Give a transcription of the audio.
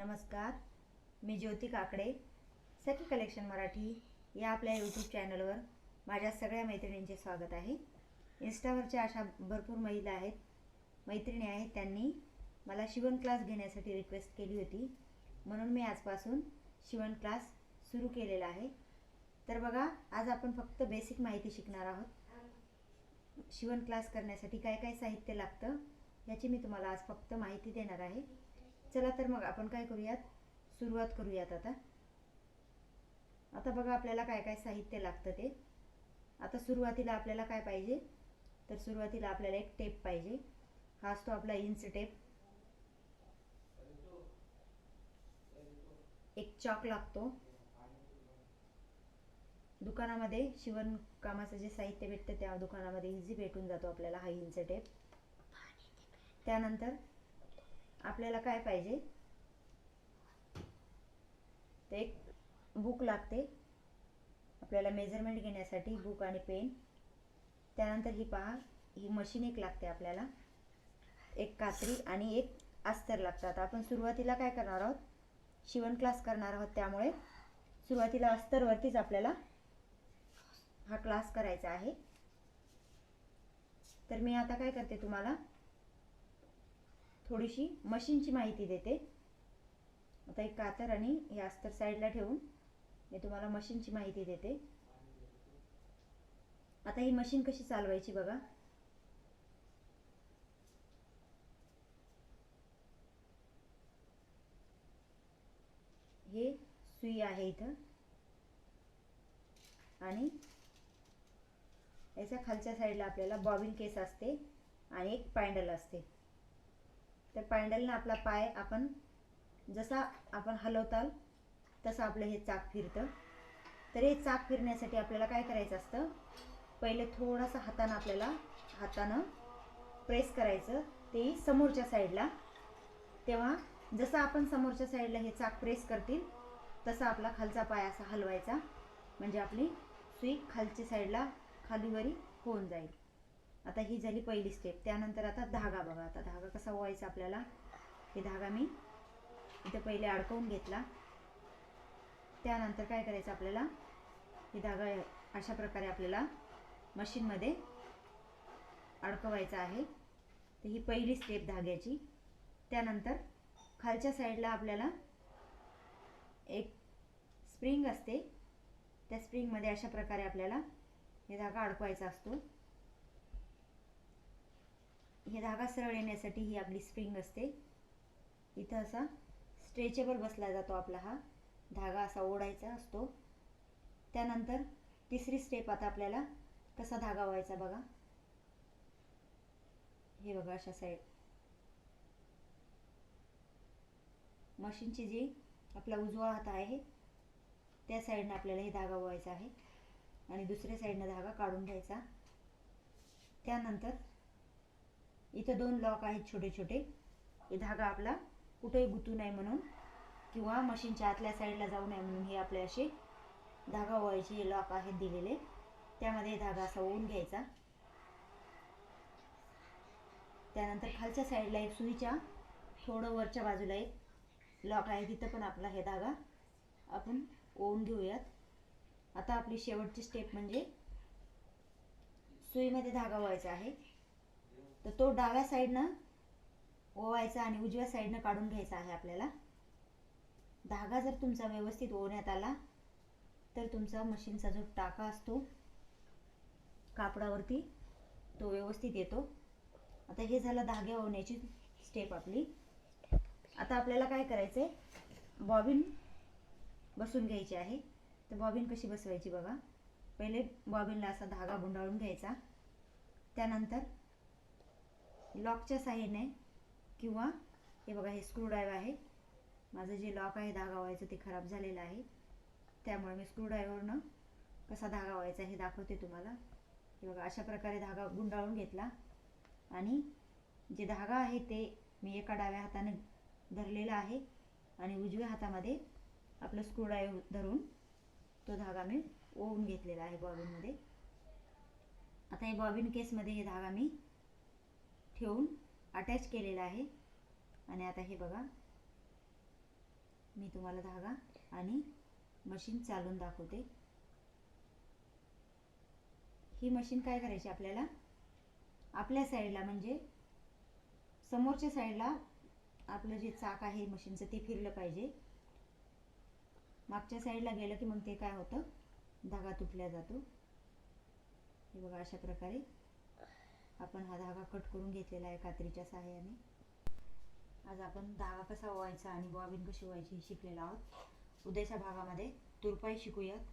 नमस्कार मी ज्योती काकडे सखी कलेक्शन मराठी या आपल्या यूट्यूब चॅनलवर माझ्या सगळ्या मैत्रिणींचे स्वागत आहे. इन्स्टावरच्या अशा भरपूर महिला आहेत मैत्रिणी आहेत त्यांनी मला शिवण क्लास घेण्यासाठी रिक्वेस्ट केली होती. म्हणून मी आजपासून शिवण क्लास सुरू केलेला आहे. तर बघा आज आपण फक्त बेसिक माहिती शिकणार आहोत. शिवण क्लास करण्यासाठी काय काय साहित्य लागतं याची मी तुम्हाला आज फक्त माहिती देणार आहे. चला तर मग आपण काय करूयात? सुरुवात करूयात आता. आता बघा आपल्याला काय काय साहित्य लागतं ते. आता सुरुवातीला आपल्याला काय पाहिजे? तर सुरुवातीला आपल्याला एक टेप पाहिजे. हा असतो आपला इंच टेप एक चॉक लागतो. दुकानामध्ये शिवणकामाचं जे साहित्य भेटतं त्या दुकानामध्ये इझी भेटून जातो आपल्याला हा इंच टेप त्यानंतर आपल्याला काय पाहिजे? ते एक बुक लागते. आपल्याला मेजरमेंट घेण्यासाठी बुक आणि पेन त्यानंतर ही पहा ही मशीन एक लागते आपल्याला. एक कात्री आणि एक अस्तर लागतात आपण सुरुवातीला काय करणार आहोत? शिवण क्लास करणार आहोत. त्यामुळे सुरुवातीला अस्तरवरतीच आपल्याला हा क्लास करायचा आहे. तर मी आता काय करते तुम्हाला? थोडीशी मशीनची माहिती देते. आता एक कातर आणि हे अस्तर साईडला ठेवून मी तुम्हाला मशीनची माहिती देते. आता ही मशीन कशी चालवायची बघा. हे सुई आहे इथं. आणि याच्या खालच्या साईडला आपल्याला बॉबिन केस असते आणि एक पॅन्डल असते. तर पॅन्डलनं आपला पाय आपण जसा आपण हलवताल तसं आपलं हे चाक फिरतं. तर हे चाक फिरण्यासाठी आपल्याला काय करायचं असतं? पहिले थोडासा हातानं आपल्याला हातानं प्रेस करायचं. ते समोरच्या साईडला. तेव्हा जसं आपण समोरच्या साईडला हे चाक प्रेस करतील तसा आपला खालचा पाय असा हलवायचा. म्हणजे आपली सुई खालच्या साईडला खालीवरी होऊन जाईल. आता ही झाली पहिली स्टेप त्यानंतर आता धागा बघा. लावायचं आपल्याला. हे धागा मी इथे पहिले अडकवून घेतला. त्यानंतर काय करायचं आपल्याला? हे धागा अशा प्रकारे आपल्याला मशीनमध्ये अडकवायचा आहे. तर ही पहिली स्टेप धाग्याची. त्यानंतर खालच्या साईडला आपल्याला एक स्प्रिंग असते. त्या स्प्रिंगमध्ये अशा प्रकारे आपल्याला हे धागा अडकवायचा असतो. हे धागा सरळ येण्यासाठी ही आपली स्प्रिंग असते. इथं असा स्ट्रेचेबल बसला जातो आपला हा. धागा असा ओढायचा असतो. त्यानंतर तिसरी स्टेप आता आपल्याला कसा धागा व्हायचा बघा. हे बघा अशा साईड मशीनची जी आपला उजवा हात आहे त्या साईडनं आपल्याला हे धागा व्हायचा आहे. आणि दुसऱ्या साईडनं धागा काढून घ्यायचा. त्यानंतर इथं दोन लॉक आहेत छोटे छोटे हे धागा आपला कुठेही गुतू नये म्हणून किंवा मशीनच्या आतल्या साईडला जाऊ नये म्हणून हे आपले असे धागा व्हायचे लॉक आहेत दिलेले. त्यामध्ये धागा असा ओवून घ्यायचा. त्यानंतर खालच्या साईडला एक सुईच्या थोडं वरच्या बाजूला एक लॉक आहे. तिथं पण आपला हे धागा आपण ओवून घेऊयात. आता आपली शेवटची स्टेप म्हणजे सुईमध्ये धागा व्हायचा आहे. तर तो डाव्या साईडनं ओवायचा आणि उजव्या साईडनं काढून घ्यायचा आहे आपल्याला. धागा जर तुमचा व्यवस्थित ओवण्यात आला तर तुमचा मशीनचा जो टाका असतो कापडावरती तो व्यवस्थित येतो. आता हे झालं धागे ओवण्याची स्टेप आपली. आता आपल्याला काय करायचं आहे बॉबिन बसून घ्यायची आहे. तर बॉबिन कशी बसवायची बघा. पहिले बॉबिनला असा धागा गुंडाळून घ्यायचा. त्यानंतर लॉकच्या साह्याने किंवा हे बघा हे स्क्रूड्रायव्ह आहे. माझं जे लॉक आहे धागा व्हायचं ते खराब झालेलं आहे. त्यामुळे मी स्क्रूड्रायव्हरनं कसा धागा व्हायचा हे दाखवते तुम्हाला. हे बघा अशा प्रकारे धागा गुंडाळून घेतला. आणि जे धागा आहे ते मी एका डाव्या हाताने धरलेला आहे आणि उजव्या हातामध्ये आपलं स्क्रूड्रायव्ह धरून तो धागा मी ओवून घेतलेला आहे बॉबिनमध्ये आता हे बॉबिन केसमध्ये हे धागा मी ठेवून अटॅच केलेला आहे. आणि आता हे बघा. मी तुम्हाला धागा आणि मशीन चालून दाखवते. ही मशीन काय करायची आपल्याला? आपल्या साईडला म्हणजे समोरच्या साईडला आपलं जे चाक आहे मशीनचं ते फिरलं पाहिजे. मागच्या साईडला गेलं की मग ते काय होतं? धागा तुटल्या जातो. हे बघा अशा प्रकारे. आपण हा धागा कट करून घेतलेला आहे कात्रीच्या सहाय्याने. आज आपण धागा कसा ओवायचा आणि बॉबिन कशी ओवायची हे शिकलेलो आहोत. उद्याच्या भागामध्ये तुरपाई शिकूयात.